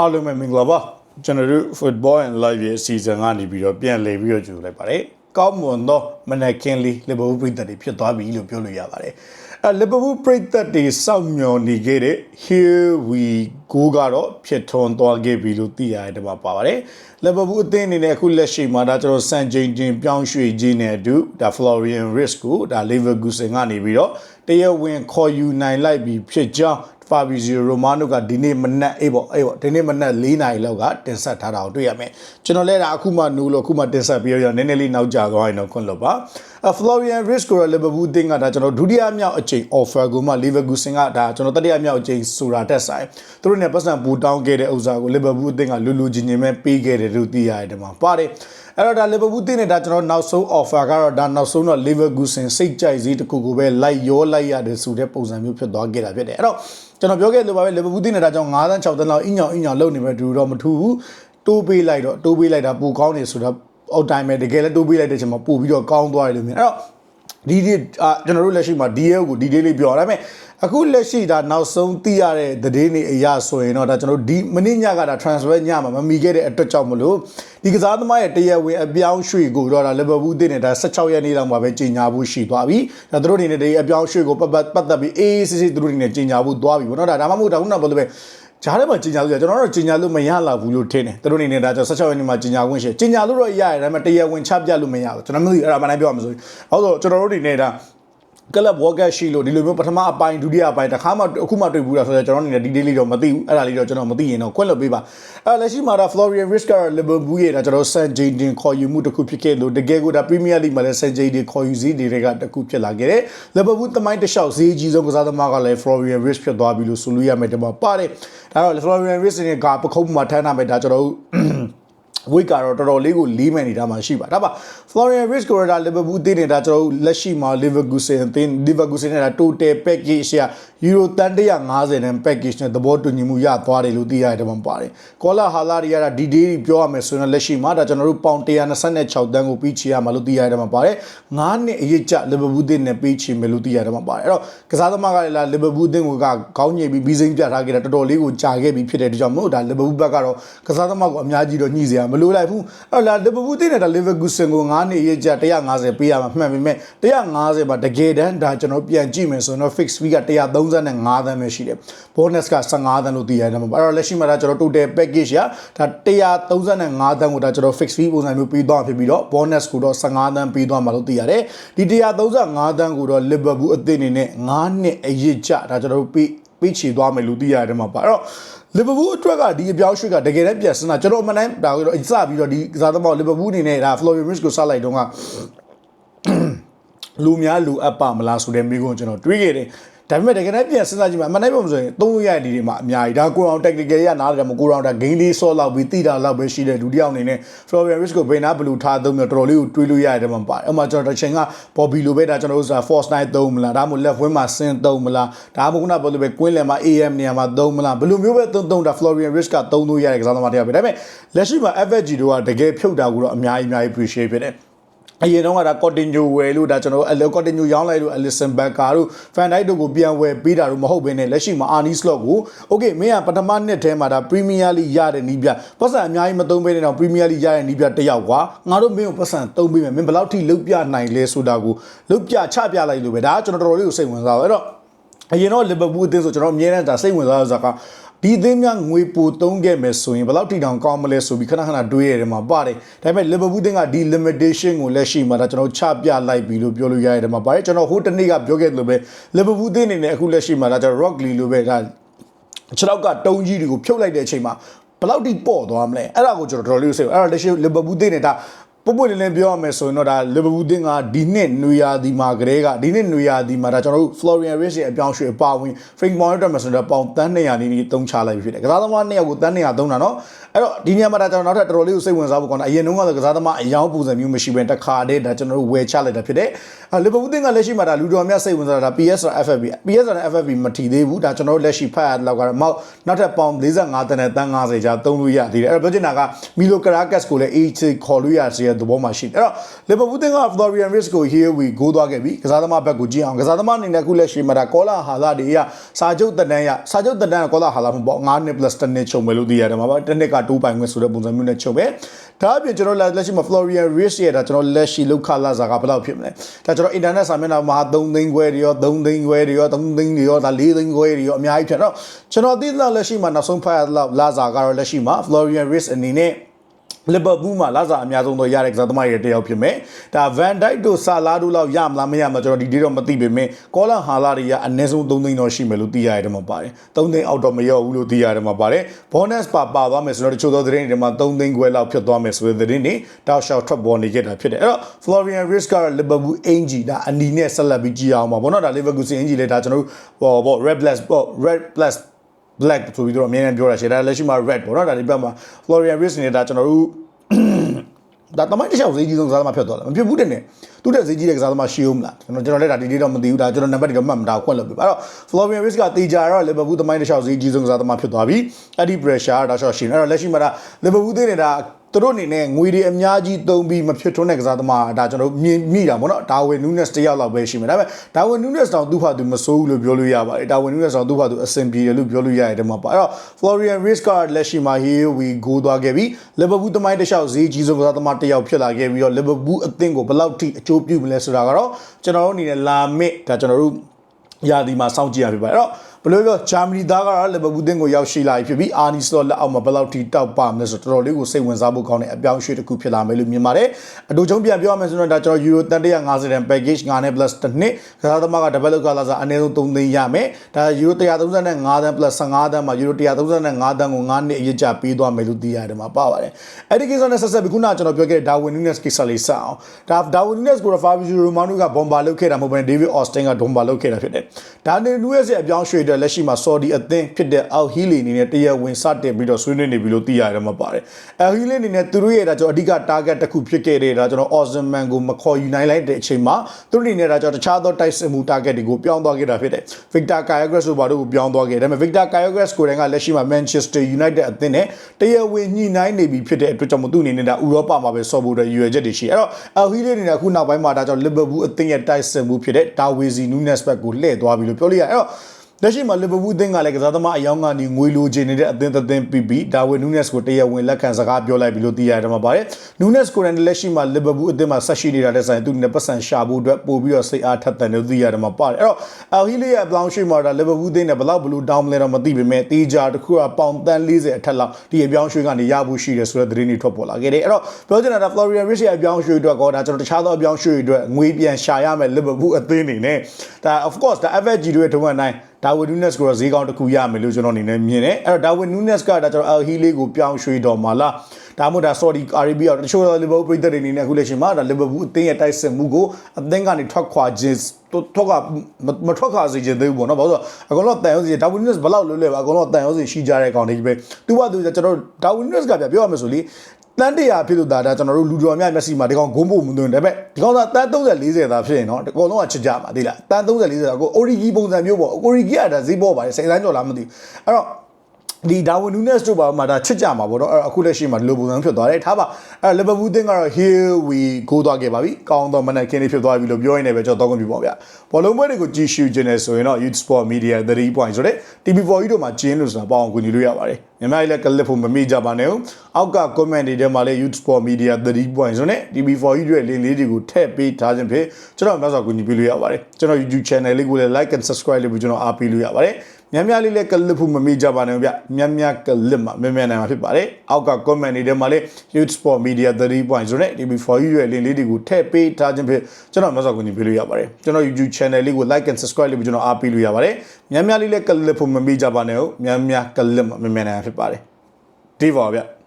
အားလုံးပဲမင်္ဂလာပါကျွန်တော်တို့ football and live ရဲ့ season ကနေပြီးတော့ပြန်လည်ပြီးတော့ကြိုလိုက်ပါတယ်ကောင်းမွန်သောမနက်ခင်းလေးလီဗာပူးပြည်သက်တွေဖြစ်သွားပြီလို့ပြောလို့ရပါတယ်အဲလီဗာပူးပြည်သက်တွေစောင့်မျှော်နေခဲ့တဲ့ here we go ကတော့ဖြစ်ထွန်းသွားခဲ့ပြီလို့သိရတဲ့မှာပါပါတယ်လီဗာပူးအသင်းအနေနဲ့အခုလက်ရှိမှာဒါကျွန်တော်စံချိန်တင်ပြောင်းရွှေ့ခြင်းနဲ့အတူဒါ Florian Risk ကိုဒါ Leverkusen ကနေပြီးတော့တရားဝင်ခေါ်ယူနိုင်လိုက်ပြီဖြစ်ကြောင်း Fabrizio Romano ကဒီနေ့မနက်အေးပေါ့အေးပေါ့ဒီနေ့မနက်၄နာရီလောက်ကတင်ဆက်ထားတာကိုတွေ့ရမယ်ကျွန်တော်လည်းဒါအခုမှနိုးလို့အခုမှတင်ဆက်ပြီးတော့နည်းနည်းလေးနောက်ကျသွားရင်တော့ခွင့်လို့ပါအ Florian Risk ကို Liverpool တင်းကဒါကျွန်တော်ဒုတိယမြောက်အချိန် offer ကိုမှ Leverkusen ကဒါကျွန်တော်တတိယမြောက်အချိန်ဆိုတာတက်ဆိုင်သူတို့ ਨੇ ပတ်စံပူတောင်းခဲ့တဲ့ဥစ္စာကို Liverpool တင်းကလူလူချင်းချင်းပဲပေးခဲ့တယ်လို့သိရတယ်ဒီမှာပါတယ်အဲ့တော့ဒါ Liverpool တင်းနဲ့ဒါကျွန်တော်နောက်ဆုံး offer ကတော့ဒါနောက်ဆုံးတော့ Leverkusen စိတ်ကြိုက်စည်းတစ်ခုကိုပဲလိုက်ရောလိုက်ရတယ်ဆိုတဲ့ပုံစံမျိုးဖြစ်သွားခဲ့တာဖြစ်တယ်အဲ့တော့ ကျွန်တော်ပြောခဲ့လို့ပါပဲ Liverpool တင်းနဲ့ဒါကြောင့်9တန်း6တန်းလောက်အညောင်အညောင်လုံနေမဲ့တူတော့မထူဘူးတိုးပေးလိုက်တော့တိုးပေးလိုက်တာပူကောင်းနေဆိုတော့အောက်တိုင်းပဲတကယ်လည်းတိုးပေးလိုက်တဲ့ချိန်မှာပို့ပြီးတော့ကောင်းသွားတယ်လို့မြင်အဲ့တော့ ဒီဒီအာကျွန်တော်တို့လက်ရှိမှာ DL ကို detail လေးပြောရဒါပေမဲ့အခုလက်ရှိဒါနောက်ဆုံးသိရတဲ့သတင်းတွေအရဆိုရင်တော့ဒါကျွန်တော်ဒီမနေ့ညကဒါ transfer ညမှာမမီခဲ့တဲ့အတွက်ကြောင့်မလို့ဒီကစားသမားရဲ့တရားဝင်အပြောင်းရွှေ့ကိုတော့ဒါ Liverpool တင်နေတာ16ရက်နေ့လောက်မှာပဲကြီးညာဖို့ရှိသွားပြီဒါသူတို့အနေနဲ့ဒီအပြောင်းရွှေ့ကိုပတ်ပတ်သက်ပြီးအေးအေးဆေးဆေးသူတို့အနေနဲ့ကြီးညာဖို့သွားပြီပေါ့နော်ဒါဒါမှမဟုတ်ဒါခုနကပြောလို့ပဲ ဂျားထဲမှာကြီးညာလို့ကျွန်တော်တို့ကြီးညာလို့မရလာဘူးလို့ထင်တယ်သူတို့အနေနဲ့ဒါကြောင့်16ရက်နေ့မှာကြီးညာခွင့်ရှိကြီးညာလို့တော့ရရတယ်ဒါပေမဲ့တရားဝင်ချပြလို့မရဘူးကျွန်တော်မသိအဲ့ဒါမှလည်းပြောရမှာဆိုရင်ဟုတ်ဆိုကျွန်တော်တို့အနေနဲ့ဒါ ကလပ်ဝေါ်ကတ်ရှိလို့ဒီလိုမျိုးပထမအပိုင်းဒုတိယအပိုင်းတစ်ခါမှအခုမှတွေ့ဘူးလားဆိုတော့ကျွန်တော်အနေနဲ့ဒီဒေးလေးတော့မသိဘူးအဲ့ဒါလေးတော့ကျွန်တော်မသိရင်တော့ခွင့်လွှတ်ပေးပါအဲ့လက်ရှိမှာဒါ Florian Risk က Liverpool ရဲ့ဒါကျွန်တော် San Jadon ခေါ်ယူမှုတစ်ခုဖြစ်ခဲ့လို့တကယ်ကိုဒါ Premier League မှာလည်း San Jadon ခေါ်ယူစည်းတွေကတစ်ခုဖြစ်လာခဲ့တယ် Liverpool တမိုင်းတစ်လျှောက်ဈေးကြီးဆုံးကစားသမားကလည်း Florian Risk ဖြစ်သွားပြီလို့ဆိုလို့ရမယ်တမပါတယ်ဒါတော့ Florian Risk နဲ့ကပခုံးမှာထမ်းထားမယ်ဒါကျွန်တော် တို့ဝိတ်ကတော့တော်တော်လေးကိုလေးမှန်နေတာမှရှိပါဒါပါ Florian Rich ကိုဒါ Liverpool အသင်းနေတာကျွန်တော်တို့လက်ရှိမှာ Leverkusen အသင်း Leverkusen နဲ့ဒါ total package ရ Euro တန်150နဲ့ package နဲ့သဘောတူညီမှုရသွားတယ်လို့သိရတယ်မှာပါတယ်။ Kola Hala တွေကတော့ဒီ day ပြောရမယ်ဆိုရင်လက်ရှိမှာဒါကျွန်တော်တို့ပေါင်126တန်းကိုပြီးချေရမှာလို့သိရတယ်မှာပါတယ်။9နှစ်အရေးကျ Liverpool အသင်းနဲ့ပြီးချေမယ်လို့သိရတယ်မှာပါတယ်။အဲ့တော့ကစားသမားကလည်းလာ Liverpool အသင်းကိုကခေါင်းညိတ်ပြီးပြီးစိမ့်ပြထားခဲ့တာတော်တော်လေးကိုကြာခဲ့ပြီးဖြစ်တဲ့အတွက်ကြောင့်မို့ဒါ Liverpool ဘက်ကတော့ကစားသမားကိုအများကြီးတော့ညှိစရာမလိုလိုက်ဘူး။အဲ့တော့လာ Liverpool အသင်းနဲ့ဒါ Leverkusen ကို9နှစ်အရေးကျ150ပေးရမှာမှန်ပေမဲ့150မှာတကယ်တမ်းဒါကျွန်တော်ပြန်ကြည့်မယ်ဆိုရင်တော့ fix fee က135သန်းပဲရှိတယ် bonus က15သန်းလို့သိရတယ်မှာအဲ့တော့လက်ရှိမှာဒါကျွန်တော် total package ရဒါ135သန်းကိုဒါကျွန်တော် fix fee ပုံစံမျိုးပေးသွားဖြစ်ပြီးတော့ bonus ကိုတော့15သန်းပေးသွားမှာလို့သိရတယ်ဒီ135သန်းကိုတော့ Liverpool အသင်းအနေနဲ့9နှစ်အရေးကျဒါကျွန်တော်တို့ပေးပေးချေသွားမယ်လို့သိရတယ်မှာပါအဲ့တော့ လီဗာပူးအတွက်ကဒီအပြောင်းရွှေ့ကတကယ်တမ်းပြန်စမ်းတာကျွန်တော်အမှန်တမ်းဒါကတော့စပြီးတော့ဒီကစားသမားလီဗာပူးအနေနဲ့ဒါ Florian Wirtz ကိုစလိုက်တော့ကလူများလူအပ်ပါမလားဆိုတဲ့မိကုန်းကျွန်တော်တွေးခဲ့တယ် ဒါပေမဲ့တကယ်တမ်းပြန်စဉ်းစားကြည့်မှအမှန်တမ်းပြောမှဆိုရင်သုံးလို့ရတဲ့ဒီတွေမှာအများကြီးဒါကိုအောင် technical ရနားတယ်မကိုအောင်ဒါ game လေးဆော့လောက်ပြီးတိတာလောက်ပဲရှိတဲ့လူတစ်ယောက်အနေနဲ့ Florian Wirtz ကိုဘယ်နာဘလူးထားသုံးမျိုးတော်တော်လေးကိုတွေးလို့ရတယ်မှာပါတယ်အမှကျွန်တော်တစ်ချိန်က Bobby လိုပဲဒါကျွန်တော်တို့ဆိုတာ Force Night သုံးမလားဒါမှမဟုတ် left wing မှာ sin သုံးမလားဒါမှမဟုတ်ခုနပြောလို့ပဲ Queen လယ်မှာ AM နေရာမှာသုံးမလားဘယ်လိုမျိုးပဲသုံးသုံးဒါ Florian Wirtz ကသုံးလို့ရတဲ့ကစားသမားတစ်ယောက်ပဲဒါပေမဲ့လက်ရှိမှာ FFG တို့ကတကယ်ဖြုတ်တာကိုတော့အများကြီးအများကြီး appreciate ဖြစ်တယ် အရင်တော့ကဒါ Coutinho ဝယ်လို့ဒါကျွန်တော်တို့ Coutinho ရောင်းလိုက်လို့ Alisson Becker တို့ Van Dijk တို့ကိုပြန်ဝယ်ပေးတာတို့မဟုတ်ဘဲနဲ့လက်ရှိမှာ Arnie Slot ကို Okay မင်းကပထမနှစ်ထဲမှာဒါ Premier League ရတဲ့နီးပြပတ်စံအများကြီးမသုံးဘဲနဲ့တော့ Premier League ရတဲ့နီးပြတစ်ယောက်ကွာငါတို့မင်းကိုပတ်စံသုံးပေးမယ်မင်းဘယ်လောက်ထိလုတ်ပြနိုင်လဲဆိုတာကိုလုတ်ပြချပြလိုက်လို့ပဲဒါကကျွန်တော်တော်တော်လေးကိုစိတ်ဝင်စားပါအဲ့တော့အရင်တော့ Liverpool အသင်းဆိုကျွန်တော်အမြဲတမ်းဒါစိတ်ဝင်စားရစကား ဒီအသင်းများငွေပိုသုံးခဲ့မယ်ဆိုရင်ဘယ်လောက်ထိတောင်ကောင်းမလဲဆိုပြီးခဏခဏတွေးရတယ်မှာပါတယ်ဒါပေမဲ့ Liverpool အသင်းကဒီ limitation ကိုလက်ရှိမှာဒါကျွန်တော်ချပြလိုက်ပြီလို့ပြောလို့ရတယ်မှာပါတယ်ကျွန်တော်ဟိုတနေ့ကပြောခဲ့သလိုပဲ Liverpool အသင်းအနေနဲ့အခုလက်ရှိမှာဒါကျွန်တော် Rock Lee လိုပဲဒါခြေထောက်ကတုံးကြီးတွေကိုဖြုတ်လိုက်တဲ့အချိန်မှာဘယ်လောက်ထိပေါ့သွားမလဲအဲ့ဒါကိုကျွန်တော်တော်တော်လေးစိတ်အဲ့တော့လက်ရှိ Liverpool အသင်းနဲ့ဒါ ပုပ်ပွင့်လင်းလင်းပြောရမယ်ဆိုရင်တော့ဒါလီဗာပူးတင်းကဒီနှစ်နွေရာသီမှာကလေးကဒီနှစ်နွေရာသီမှာဒါကျွန်တော်တို့ Florian Rich ရဲ့အပြောင်းရွှေ့အပါဝင် Frank Monitor မှာဆိုတော့ပေါင်တန်း200နီးနီးသုံးချလိုက်ဖြစ်တယ်ကစားသမား2ယောက်ကိုတန်း200သုံးတာနော်အဲ့တော့ဒီနေရာမှာဒါကျွန်တော်နောက်ထပ်တော်တော်လေးကိုစိတ်ဝင်စားဖို့ကောင်းတယ်အရင်တုန်းကတော့ကစားသမားအယောင်ပုံစံမျိုးမရှိဘဲတခါတည်းဒါကျွန်တော်တို့ဝယ်ချလိုက်တာဖြစ်တယ်လီဗာပူးတင်းကလက်ရှိမှာဒါလူတော်များစိတ်ဝင်စားတာ PS နဲ့ FFB PS နဲ့ FFB မထီသေးဘူးဒါကျွန်တော်တို့လက်ရှိဖတ်ရတဲ့လောက်ကတော့မောက်နောက်ထပ်ပေါင်45တန်းနဲ့တန်း90ကြာသုံးလို့ရသေးတယ်အဲ့တော့ပြောချင်တာကမီလိုကရာကတ်ကိုလည်း AC ခေါ်လို့ရစီသဘောမှာရှိတယ်အဲ့တော့ Liverpool သင်းက Florian Wirtz ကို here we go သွားခဲ့ပြီကစားသမားဘက်ကိုကြည့်အောင်ကစားသမားအနေနဲ့အခုလက်ရှိမှာဒါကောလာဟာလာတွေကစာချုပ်တန်တန်းရစာချုပ်တန်တန်းကကောလာဟာလာမပေါ့9နှစ် plus 10နှစ်ချုပ်မယ်လို့သိရတယ်မှာပါတစ်နှစ်က2ပိုင်ခွင့်ဆိုတဲ့ပုံစံမျိုးနဲ့ချုပ်ပဲဒါအပြင်ကျွန်တော်လက်ရှိမှာ Florian Wirtz ရဲ့ဒါကျွန်တော်လက်ရှိလောက်ခလာစာကဘယ်လောက်ဖြစ်မလဲဒါကျွန်တော် internet စာမျက်နှာမှာ3သိန်းခွဲတွေရော3သိန်းခွဲတွေရော3သိန်းတွေရောဒါ4သိန်းခွဲတွေရောအများကြီးဖြစ်တော့ကျွန်တော်သိတဲ့လက်ရှိမှာနောက်ဆုံးဖတ်ရလောက်လာစာကတော့လက်ရှိမှာ Florian Wirtz အနေနဲ့ လီဗာပူးမှာလာစာအများဆုံးတော့ရတဲ့ကစားသမားတွေတယောက်ဖြစ်မယ်။ဒါဗန်ဒိုက်တို့ဆာလာတို့လောက်ရမလားမရမလားကျွန်တော်ဒီဒီတော့မသိပေမဲ့ကောလာဟာလာတွေကအနည်းဆုံး3သိန်းတော့ရှိမယ်လို့သိရတယ်မှာပါတယ်။3သိန်းအောက်တော့မရောက်ဘူးလို့သိရတယ်မှာပါတယ်။ bonus ပါပါသွားမယ်ဆိုတော့တချို့သောသတင်းတွေမှာ3သိန်းခွဲလောက်ဖြစ်သွားမယ်ဆိုတဲ့သတင်းတွေတောက်လျှောက်ထွက်ပေါ်နေကြတာဖြစ်တယ်။အဲ့တော့ Florian Wirtz ကတော့ Liverpool အင်ဂျီဒါအနီနဲ့ဆက်လက်ပြီးကြည့်အောင်ပါဘောနော်ဒါ Liverpool အင်ဂျီလေဒါကျွန်တော်တို့ဟောပေါ့ red plus ပေါ့ red plus black ဆိုပြီးတော့အများနဲ့ပြောတာရှိတယ်ဒါလက်ရှိမှာ red ပေါ့နော်ဒါဒီဘက်မှာ Florian Wirtz နေတာကျွန်တော်တို့ဒါတမိုင်းတစ်လျှောက်ဈေးကြီးဆုံးကစားသမားဖြစ်သွားတယ်မဖြစ်ဘူးတဲ့နဲ့သူတဲ့ဈေးကြီးတဲ့ကစားသမားရှိဦးမလားကျွန်တော်ကျွန်တော်လည်းဒါဒီဒီတော့မသိဘူးဒါကျွန်တော်နံပါတ်တွေတော့မှတ်မထားခွင့်လုပ်ပြီအဲ့တော့ Florian Wirtz ကတေချာတော့ Liverpool တမိုင်းတစ်လျှောက်ဈေးကြီးဆုံးကစားသမားဖြစ်သွားပြီအဲ့ဒီ pressure ဒါရှော့ရှိနေအဲ့တော့လက်ရှိမှာဒါ Liverpool သိနေတာသူတို့အနေနဲ့ငွေတွေအများကြီးသုံးပြီးမဖြစ်ထွန်းတဲ့ကစားသမားဒါကျွန်တော်မြင်မိတာပေါ့နော်ဒါဝင်နူးနက်တယောက်လောက်ပဲရှိမှာဒါပေမဲ့ဒါဝင်နူးနက်တောင်သူ့ဟာသူမစိုးဘူးလို့ပြောလို့ရပါတယ်ဒါဝင်နူးနက်တောင်သူ့ဟာသူအဆင်ပြေတယ်လို့ပြောလို့ရတယ်ဒီမှာပါအဲ့တော့ Florian Wirtz ကလက်ရှိမှာ here we go သွားခဲ့ပြီ Liverpool တမိုင်းတစ်လျှောက်ဈေးကြီးဆုံးကစားသမားတစ်ယောက်ဖြစ်လာခဲ့ပြီးတော့ Liverpool အသင်းကိုဘယ်လောက်ထိအကျိုးပြုမလဲဆိုတာကတော့ကျွန်တော်တို့အနေနဲ့လာမစ်ဒါကျွန်တော်တို့ရာဒီမှာစောင့်ကြည့်ရဖြစ်ပါတယ်အဲ့တော့ဘယ်လိုပြောဂျာမနီသားကတော့လီဗာပူးတင်းကိုရောက်ရှိလာပြီဖြစ်ပြီးအာနီစတော့လက်အောက်မှာဘယ်လောက်ထိတောက်ပါမလဲဆိုတော့တော်တော်လေးကိုစိတ်ဝင်စားဖို့ကောင်းတဲ့အပြောင်းအရွှေ့တစ်ခုဖြစ်လာမယ်လို့မြင်ပါတယ်အတူချုံပြန်ပြောရမယ်ဆိုတော့ဒါကျွန်တော်ယူရို350တန် package 9နဲ့ plus တစ်နှစ်ကစားသမားက develop ကလာစားအနည်းဆုံး3သိန်းရမယ်ဒါယူရို135တန် plus 15တန်မှာယူရို135တန်ကို9နှစ်အရကြပေးသွားမယ်လို့သိရတယ်မှာပါပါတယ်အဲ့ဒီကိစ္စနဲ့ဆက်ဆက်ပြီးခုနကကျွန်တော်ပြောခဲ့တဲ့ Darwin Nunes ကိစ္စလေးစအောင်ဒါ Darwin Nunes ကို Fabio Romano က bomber လုပ်ခဲ့တာမဟုတ်ဘဲ David Austin က bomber လုပ်ခဲ့တာဖြစ်တယ်ဒါနဲ့ Nunes ရဲ့အပြောင်းရွှေ့တဲ့လက်ရှိမှာ Saudi အသင်းဖြစ်တဲ့ Al Hilal အနေနဲ့တရားဝင်စတင်ပြီးတော့ဆွေးနွေးနေပြီလို့သိရတယ်မှာပါတယ် Al Hilal အနေနဲ့သူတို့ရဲ့ဒါကျွန်တော်အဓိက target တစ်ခုဖြစ်ခဲ့တဲ့ဒါကျွန်တော် Osman ကိုမခေါ်ယူနိုင်လိုက်တဲ့အချိန်မှာသူတို့အနေနဲ့ဒါကျွန်တော်တခြားသောတိုက်စစ်မှု target တွေကိုပြောင်းသွားခဲ့တာဖြစ်တယ် Victor Kyrgios တို့ဘာတို့ကိုပြောင်းသွားခဲ့တယ်ဒါပေမဲ့ Victor Kyrgios ကိုယ်တိုင်ကလက်ရှိမှာ Manchester United အသင်းနဲ့တရားဝင်ညှိနှိုင်းနေပြီဖြစ်တဲ့အတွက်ကြောင့်မို့သူအနေနဲ့ဒါဥရောပမှာပဲဆော့ဖို့တဲ့ရည်ရွယ်ချက်တွေရှိအဲ့တော့ Al Hilal အနေနဲ့အခုနောက်ပိုင်းမှာဒါကြောင့် Liverpool အသင်းရဲ့တိုက်စစ်မှုဖြစ်တဲ့ Darwin Nunes ဘက်ကိုလှည့်သွားပြီလို့ပြောလို့ရတယ်အဲ့တော့ လက်ရှိမှာလီဗာပူးအသင်းကလည်းကစားသမားအယောင်ကနေငွေလိုချင်နေတဲ့အသင်းသသင်းပြီးပြီးဒါဝင်နူးနက်စ်ကိုတရားဝင်လက်ခံစကားပြောလိုက်ပြီလို့သိရတယ်မှာပါတယ်နူးနက်စ်ကိုလည်းလက်ရှိမှာလီဗာပူးအသင်းမှာဆက်ရှိနေတာတဲ့ဆိုင်သူနဲ့ပတ်စံရှာဖို့အတွက်ပို့ပြီးတော့စိတ်အားထက်သန်လို့သိရတယ်မှာပါတယ်အဲ့တော့အဟီလီရဲ့အပလောင်ရှိမှာဒါလီဗာပူးအသင်းနဲ့ဘယ်လောက်ဘလို့တောင်းမလဲတော့မသိပေမဲ့တေးကြတစ်ခုကပေါင်တန်း40အထက်လောက်ဒီအပြောင်းရွှေ့ကနေရဖို့ရှိတယ်ဆိုတဲ့သတင်းတွေထွက်ပေါ်လာခဲ့တယ်အဲ့တော့ပြောချင်တာ Florian Rich ရဲ့အပြောင်းရွှေ့အတွက်ကောဒါကျွန်တော်တခြားသောအပြောင်းရွှေ့အတွက်ငွေပြန်ရှာရမယ်လီဗာပူးအသင်းနေနဲ့ဒါ of course ဒါ FFG တွေရဲ့ထုံးစံတိုင်းဒါဝီနူးနက်စ်ကိုတော့ဈေးကောင်းတစ်ခုရမယ်လို့ကျွန်တော်အနေနဲ့မြင်တယ်အဲ့တော့ဒါဝီနူးနက်စ်ကဒါကျွန်တော်အယ်ဟီလေးကိုပြောင်းရွှေ့တော်မှာလားဒါမှမဟုတ်ဒါ Saudi Arabia တချို့လီဗာပူးပြည်သက်တွေအနေနဲ့အခုလက်ရှိမှာဒါလီဗာပူးအသင်းရဲ့တိုက်စစ်မှုကိုအသင်းကနေထွက်ခွာခြင်းထွက်ကမထွက်ခွာစေခြင်းသေးဘူးပေါ့နော်ဘာလို့ဆိုအကောင်တော့တန်ရုံးစီဒါဝီနူးနက်စ်ဘယ်လောက်လွယ်လွယ်ပါအကောင်တော့တန်ရုံးစီရှိကြတဲ့ကောင်တွေပဲသူကသူကျွန်တော်ဒါဝီနူးနက်စ်ကပြပြောရမယ်ဆိုလေ တန်းတရာဖြစ်လို့ဒါဒါကျွန်တော်တို့လူတော်များမျက်စိမှာဒီကောင်ဂုံးဖို့မသွင်းတယ်ဒါပေမဲ့ဒီကောင်ကတန်း30 40သာဖြစ်ရင်တော့ဒီကောင်တော့ချစ်ကြပါသေးလားတန်း30 40သာကိုအိုရီဂီပုံစံမျိုးပေါ့အိုရီဂီကဒါဈေးပေါ်ပါတယ်စိတ်ဆိုင်ကြော်လားမသိဘူးအဲ့တော့ ဒီဒါဝင်နူးနက်စ်တို့ပါမှာဒါချစ်ကြမှာပေါ့တော့အဲ့အခုလက်ရှိမှာဒီလိုပုံစံဖြစ်သွားတယ်ထားပါအဲ့လီဗာပူးတင်းကတော့ here we go သွားခဲ့ပါပြီကောင်းတော့မနက်ခင်းလေးဖြစ်သွားပြီလို့ပြောရင်းနဲ့ပဲကျွန်တော်တော့ခွင့်ပြုပါဗျဘောလုံးပွဲတွေကိုကြည့်ရှုခြင်းနဲ့ဆိုရင်တော့ Youth Sport Media 3 point ဆိုတဲ့ TV4 ကြီးတို့မှာကျင်းလို့ဆိုတာပေါအောင်ကူညီလို့ရပါတယ်မြန်မာကြီးလည်းကလစ်ဖို့မမိကြပါနဲ့အောက်က comment တွေထဲမှာလည်း Youth Sport Media 3 point ဆိုတဲ့ TV4 ကြီးတို့ရဲ့လင်းလေးတွေကိုထည့်ပေးထားခြင်းဖြင့်ကျွန်တော်များစွာကူညီပေးလို့ရပါတယ်ကျွန်တော် YouTube channel လေးကိုလည်း like and subscribe လုပ်ပြီးကျွန်တော်အားပေးလို့ရပါတယ် များများလေးလည်းကလစ်ဖို့မမိကြပါနဲ့ဗျများများကလစ်မှာများများနိုင်မှာဖြစ်ပါတယ်အောက်က comment တွေထဲမှာလည်း Youth Sport Media 3 point ဆိုတဲ့ TV4 ကြီးရဲ့လင်းလေးတွေကိုထည့်ပေးထားခြင်းဖြင့်ကျွန်တော်များစွာကူညီပေးလို့ရပါတယ်ကျွန်တော် YouTube channel လေးကို like and subscribe လုပ်ပြီးကျွန်တော်အားပေးလို့ရပါတယ်များများလေးလည်းကလစ်ဖို့မမိကြပါနဲ့ဟုတ်များများကလစ်မှာများများနိုင်မှာဖြစ်ပါတယ်ဒီပါဗျ